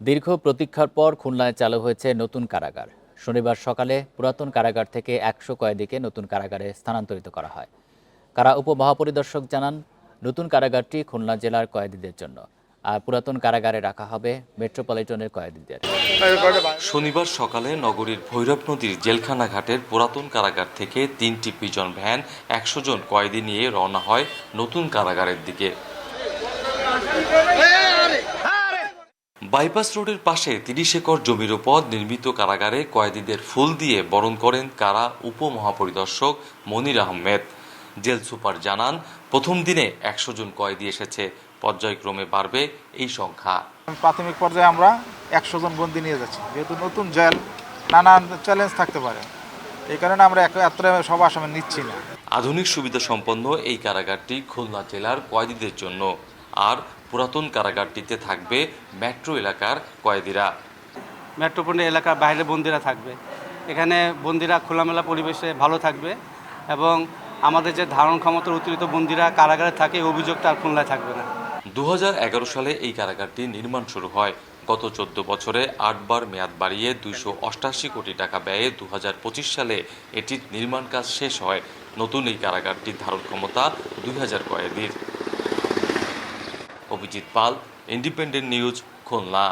দীর্ঘ প্রতীক্ষার পর খুলনায় চালু হয়েছে নতুন কারাগার। শনিবার সকালে পুরাতন কারাগার থেকে একশো কয়েদিকে নতুন কারাগারে স্থানান্তরিত করা হয়। কারা উপমহাপরিদর্শক জানান, নতুন কারাগারটি খুলনা জেলার কয়েদিদের জন্য, আর পুরাতন কারাগারে রাখা হবে মেট্রোপলিটনের কয়েদিদের। শনিবার সকালে নগরীর ভৈরব নদীর জেলখানা ঘাটের পুরাতন কারাগার থেকে তিনটি পিজন ভ্যান একশো জন কয়েদি নিয়ে রওনা হয় নতুন কারাগারের দিকে। বাইপাস রোডের পাশে তিরিশ একর জমির উপর নির্মিত কারাগারে কয়েদিদের ফুল দিয়ে বরণ করেন কারা উপমহাপরিদর্শক মনির আহমেদ। জেল সুপার জানান প্রথম দিনে একশো জন কয়েদি এসেছে। পর্যায়ক্রমে বাড়বে এই সংখ্যা। প্রাথমিক পর্যায়ে আমরা একশো জন বন্দি নিয়ে যাচ্ছি। যেহেতু নতুন জেল নানান চ্যালেঞ্জ থাকতে পারে। এই কারণে আমরা এত সব আসামে নিচ্ছি না। আধুনিক সুবিধা সম্পন্ন এই কারাগারটি খুলনা জেলার কয়েদিদের জন্য। আর পুরাতন কারাগারটিতে থাকবে মেট্রো এলাকার কয়েদিরা। মেট্রোপলিটন এলাকার বাইরে বন্দিরা থাকবে। এখানে বন্দিরা খোলামেলা পরিবেশে ভালো থাকবে এবং আমাদের যে ধারণ ক্ষমতার অতিরিক্ত বন্দিরা কারাগারে থাকে এই অভিযোগটা আর খুলনায় থাকবে না। দু হাজার এগারো সালে এই কারাগারটি নির্মাণ শুরু হয়। গত চোদ্দ বছরে আটবার মেয়াদ বাড়িয়ে দুইশো অষ্টাশি কোটি টাকা ব্যয়ে দু হাজার পঁচিশ সালে এটির নির্মাণ কাজ শেষ হয়। নতুন এই কারাগারটির ধারণ ক্ষমতা দুই হাজার কয়েদির। Abhijit Pal independent news Khulna.